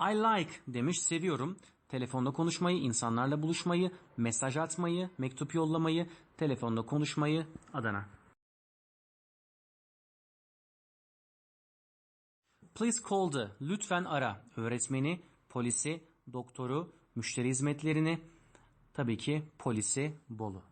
I like demiş seviyorum. Telefonda konuşmayı, insanlarla buluşmayı, mesaj atmayı, mektup yollamayı, telefonda konuşmayı Adana. Please call the lütfen ara öğretmeni, polisi, doktoru, müşteri hizmetlerini, tabii ki polisi Bolu.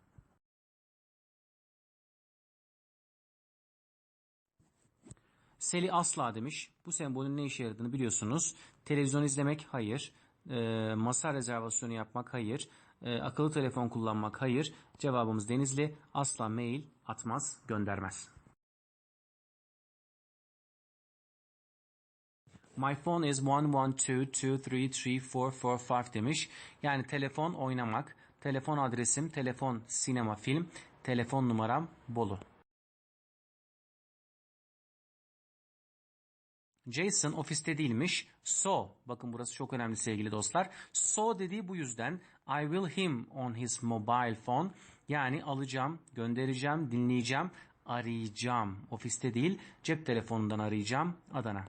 Seli asla demiş. Bu sembolün ne işe yaradığını biliyorsunuz. Televizyon izlemek hayır. Ee, masa rezervasyonu yapmak hayır. Ee, akıllı telefon kullanmak hayır. Cevabımız Denizli. Asla mail atmaz, göndermez. My phone is 112233445 demiş. Yani telefon oynamak, telefon adresim, telefon sinema film, telefon numaram Bolu. Jason ofiste değilmiş. So, bakın burası çok önemli sevgili dostlar. So dediği bu yüzden I will him on his mobile phone. Yani alacağım, göndereceğim, dinleyeceğim, arayacağım. Ofiste değil, cep telefonundan arayacağım. Adana.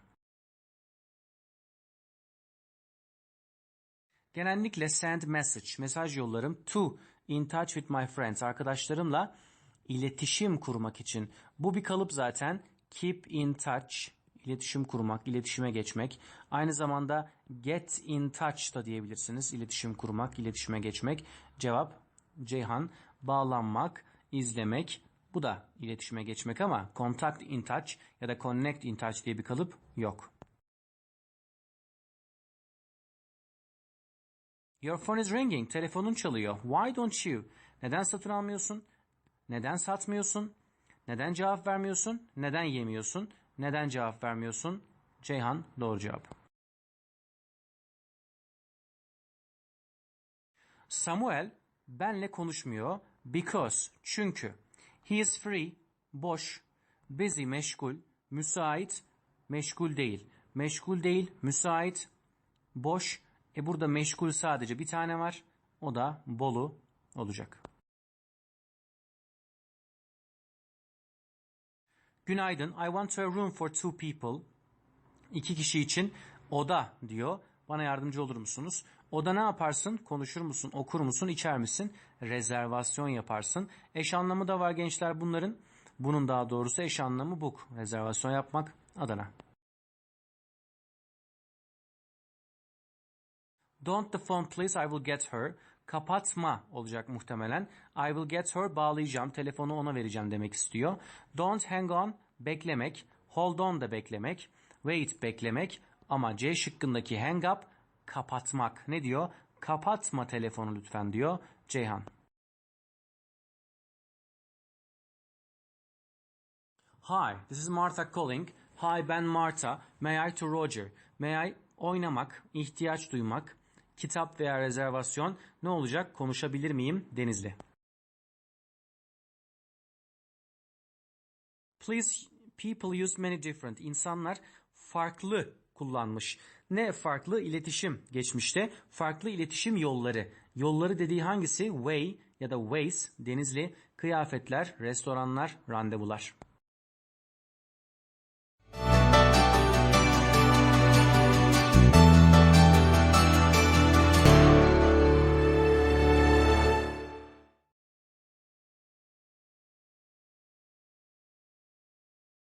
Genellikle send message, mesaj yollarım to in touch with my friends, arkadaşlarımla iletişim kurmak için. Bu bir kalıp zaten. Keep in touch, iletişim kurmak, iletişime geçmek. Aynı zamanda get in touch da diyebilirsiniz. İletişim kurmak, iletişime geçmek. Cevap Ceyhan. Bağlanmak, izlemek. Bu da iletişime geçmek ama contact in touch ya da connect in touch diye bir kalıp yok. Your phone is ringing. Telefonun çalıyor. Why don't you? Neden satın almıyorsun? Neden satmıyorsun? Neden cevap vermiyorsun? Neden yemiyorsun? Neden cevap vermiyorsun? Ceyhan doğru cevap. Samuel benle konuşmuyor. Because çünkü. He is free boş. Busy meşgul. Müsait meşgul değil. Meşgul değil müsait. Boş. E burada meşgul sadece bir tane var. O da Bolu olacak. Günaydın. I want have room for two people. İki kişi için oda diyor. Bana yardımcı olur musunuz? Oda ne yaparsın? Konuşur musun? Okur musun? içer misin? Rezervasyon yaparsın. Eş anlamı da var gençler bunların. Bunun daha doğrusu eş anlamı book. Rezervasyon yapmak. Adana. Don't the phone please I will get her. Kapatma olacak muhtemelen. I will get her bağlayacağım. Telefonu ona vereceğim demek istiyor. Don't hang on beklemek. Hold on da beklemek. Wait beklemek. Ama C şıkkındaki hang up kapatmak. Ne diyor? Kapatma telefonu lütfen diyor Ceyhan. Hi, this is Martha calling. Hi, ben Martha. May I to Roger? May I oynamak, ihtiyaç duymak, kitap veya rezervasyon ne olacak? Konuşabilir miyim? Denizli. Please people use many different. İnsanlar farklı kullanmış. Ne farklı? İletişim geçmişte. Farklı iletişim yolları. Yolları dediği hangisi? Way ya da ways, denizli, kıyafetler, restoranlar, randevular.